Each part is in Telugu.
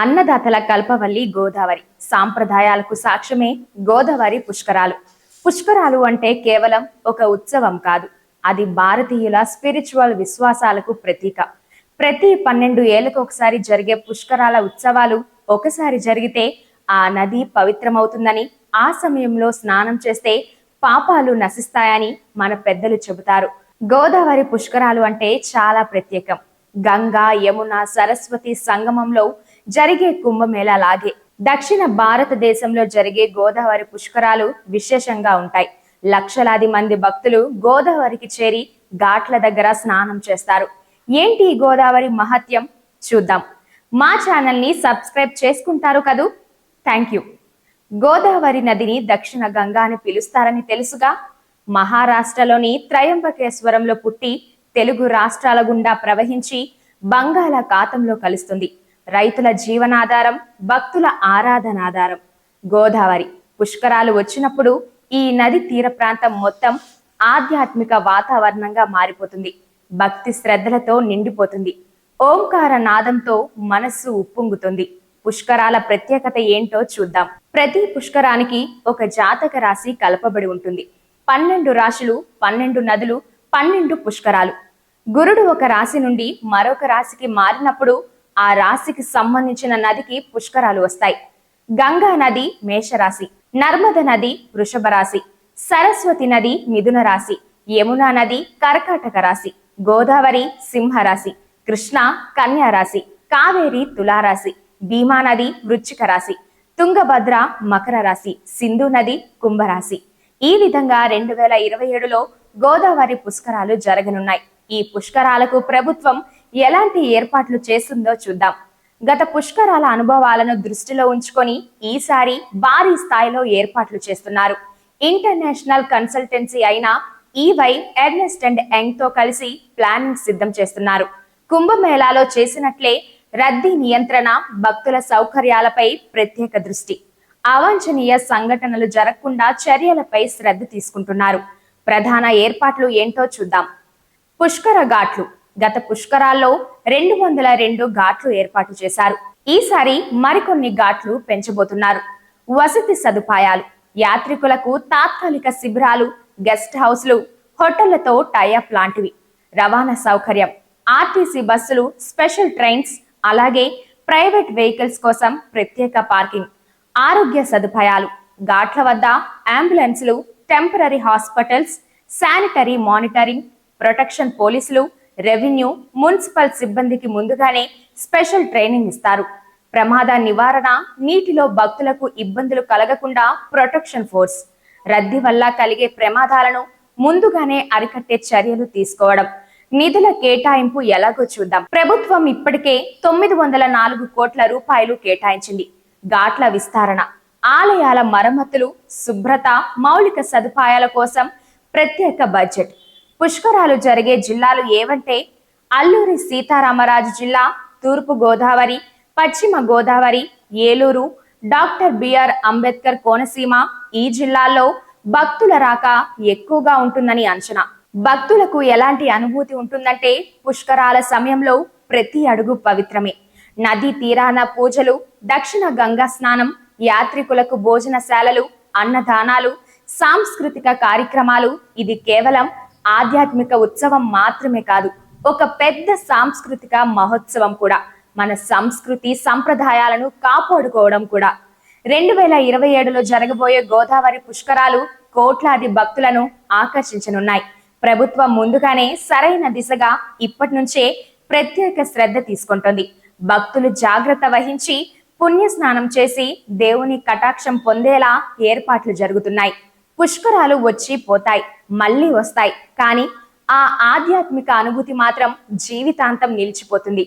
అన్నదాతల కల్పవల్లి గోదావరి. సాంప్రదాయాలకు సాక్ష్యమే గోదావరి పుష్కరాలు. పుష్కరాలు అంటే కేవలం ఒక ఉత్సవం కాదు అది భారతీయుల స్పిరిచువల్ విశ్వాసాలకు ప్రతీక. ప్రతి పన్నెండు ఏళ్ళకు ఒకసారి జరిగే పుష్కరాల ఉత్సవాలు ఒకసారి జరిగితే ఆ నది పవిత్రమవుతుందని ఆ సమయంలో స్నానం చేస్తే పాపాలు నశిస్తాయని మన పెద్దలు చెబుతారు. గోదావరి పుష్కరాలు అంటే చాలా ప్రత్యేకం. గంగా యమున సరస్వతి సంగమంలో జరిగే కుంభమేళా లాగే దక్షిణ భారతదేశంలో జరిగే గోదావరి పుష్కరాలు విశేషంగా ఉంటాయి. లక్షలాది మంది భక్తులు గోదావరికి చేరి ఘాట్ల దగ్గర స్నానం చేస్తారు. ఏంటి ఈ గోదావరి మహత్యం? చూద్దాం. మా ఛానల్ని సబ్స్క్రైబ్ చేసుకుంటారు కదూ? Thank you. గోదావరి నదిని దక్షిణ గంగా అని పిలుస్తారని తెలుసుగా మహారాష్ట్రలోని త్రయంబకేశ్వరంలో పుట్టి తెలుగు రాష్ట్రాల గుండా ప్రవహించి బంగాళాఖాతంలో కలుస్తుంది. రైతుల జీవనాధారం భక్తుల ఆరాధనాధారం. గోదావరి పుష్కరాలు వచ్చినప్పుడు ఈ నది తీర ప్రాంతం మొత్తం ఆధ్యాత్మిక వాతావరణంగా మారిపోతుంది. భక్తి శ్రద్ధలతో నిండిపోతుంది. ఓంకార నాదంతో మనస్సు ఉప్పొంగుతుంది. పుష్కరాల ప్రత్యేకత ఏంటో చూద్దాం. ప్రతి పుష్కరానికి ఒక జాతక రాశి కలపబడి ఉంటుంది. పన్నెండు రాశులు పన్నెండు నదులు పన్నెండు పుష్కరాలు. గురుడు ఒక రాశి నుండి మరొక రాశికి మారినప్పుడు ఆ రాశికి సంబంధించిన నదికి పుష్కరాలు వస్తాయి. గంగా నది మేషరాశి నర్మద నది వృషభ రాశి సరస్వతి నది మిథున రాశి యమునా నది కర్కాటక రాశి గోదావరి సింహరాశి కృష్ణ కన్యా రాశి కావేరి తులారాశి భీమా నది వృచ్చిక రాశి తుంగభద్ర మకర రాశి సింధు నది కుంభరాశి. ఈ విధంగా రెండు వేల ఇరవై ఏడులో గోదావరి పుష్కరాలు జరగనున్నాయి. ఈ పుష్కరాలకు ప్రభుత్వం ఎలాంటి ఏర్పాట్లు చేస్తుందో చూద్దాం. గత పుష్కరాల అనుభవాలను దృష్టిలో ఉంచుకొని ఈసారి భారీ స్థాయిలో ఏర్పాట్లు చేస్తున్నారు. ఇంటర్నేషనల్ కన్సల్టెన్సీ అయిన ఈవై ఎర్నెస్ట్ అండ్ యంగ్తో కలిసి ప్లానింగ్ సిద్ధం చేస్తున్నారు. కుంభమేళాలో చేసినట్లే రద్దీ నియంత్రణ భక్తుల సౌకర్యాలపై ప్రత్యేక దృష్టి. అవాంఛనీయ సంఘటనలు జరగకుండా చర్యలపై శ్రద్ధ తీసుకుంటున్నారు. ప్రధాన ఏర్పాట్లు ఏంటో చూద్దాం. పుష్కర ఘాట్లు. గత పుష్కరాల్లో రెండు వందల రెండు ఘాట్లు ఏర్పాటు చేశారు. ఈసారి మరికొన్ని ఘాట్లు పెంచబోతున్నారు. వసతి సదుపాయాలు యాత్రికులకు తాత్కాలిక శిబిరాలు గెస్ట్ హౌస్లు హోటళ్ళతో టైఅప్ లాంటివి. రవాణా సౌకర్యం ఆర్టీసీ బస్సులు స్పెషల్ ట్రైన్స్ అలాగే ప్రైవేట్ వెహికల్స్ కోసం ప్రత్యేక పార్కింగ్ ఆరోగ్య సదుపాయాలు ఘాట్ల వద్ద అంబులెన్స్లు temporary hospitals sanitary monitoring protection పోలీసులు రెవెన్యూ మున్సిపల్ సిబ్బందికి ముందుగానే స్పెషల్ ట్రైనింగ్ ఇస్తారు. ప్రమాద నివారణ నీటిలో భక్తులకు ఇబ్బందులు కలగకుండా ప్రొటెక్షన్ ఫోర్స్. రద్దీ వల్ల కలిగే ప్రమాదాలను ముందుగానే అరికట్టే చర్యలు తీసుకోవడం. నిధుల కేటాయింపు ఎలాగో చూద్దాం. ప్రభుత్వం ఇప్పటికే తొమ్మిది వందల నాలుగు కోట్ల రూపాయలు కేటాయించింది. ఘాట్ల విస్తరణ ఆలయాల మరమ్మతులు శుభ్రత మౌలిక సదుపాయాల కోసం ప్రత్యేక బడ్జెట్. పుష్కరాలు జరిగే జిల్లాలు ఏవంటే అల్లూరి సీతారామరాజు జిల్లా తూర్పు గోదావరి పశ్చిమ గోదావరి ఏలూరు డాక్టర్ బిఆర్ అంబేద్కర్ కోనసీమ ఈ జిల్లాల్లో భక్తుల రాక ఎక్కువగా ఉంటుందని అంచనా. భక్తులకు ఎలాంటి అనుభూతి ఉంటుందంటే పుష్కరాల సమయంలో ప్రతి అడుగు పవిత్రమే. నదీ తీరాన పూజలు దక్షిణ గంగా స్నానం యాత్రికులకు భోజనశాలలు అన్నదానాలు సాంస్కృతిక కార్యక్రమాలు ఇది కేవలం ఆధ్యాత్మిక ఉత్సవం మాత్రమే కాదు ఒక పెద్ద సాంస్కృతిక మహోత్సవం కూడా. మన సంస్కృతి సంప్రదాయాలను కాపాడుకోవడం కూడా. రెండు వేల ఇరవై ఏడులో జరగబోయే గోదావరి పుష్కరాలు కోట్లాది భక్తులను ఆకర్షించనున్నాయి. ప్రభుత్వం ముందుగానే సరైన దిశగా ఇప్పటి నుంచే ప్రత్యేక శ్రద్ధ తీసుకుంటుంది. భక్తులు జాగ్రత్త వహించి పుణ్య స్నానం చేసి దేవుని కటాక్షం పొందేలా ఏర్పాట్లు జరుగుతున్నాయి. పుష్కరాలు వచ్చి పోతాయి మళ్ళీ వస్తాయి. కానీ ఆ ఆధ్యాత్మిక అనుభూతి మాత్రం జీవితాంతం నిలిచిపోతుంది.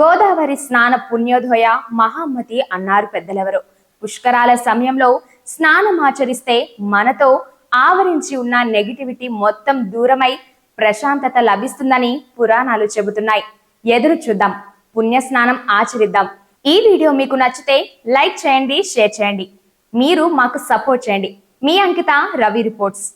గోదావరి స్నాన పుణ్యోదయ మహమ్మతి అన్నారు పెద్దలెవరు. పుష్కరాల సమయంలో స్నానం ఆచరిస్తే మనతో ఆవరించి ఉన్న నెగిటివిటీ మొత్తం దూరమై ప్రశాంతత లభిస్తుందని పురాణాలు చెబుతున్నాయి. ఎదురు చూద్దాం పుణ్య స్నానం ఆచరిద్దాం. ఈ వీడియో మీకు నచ్చితే లైక్ చేయండి షేర్ చేయండి. మీరు మాకు సపోర్ట్ చేయండి. మీ అంకిత రవి రిపోర్ట్స్.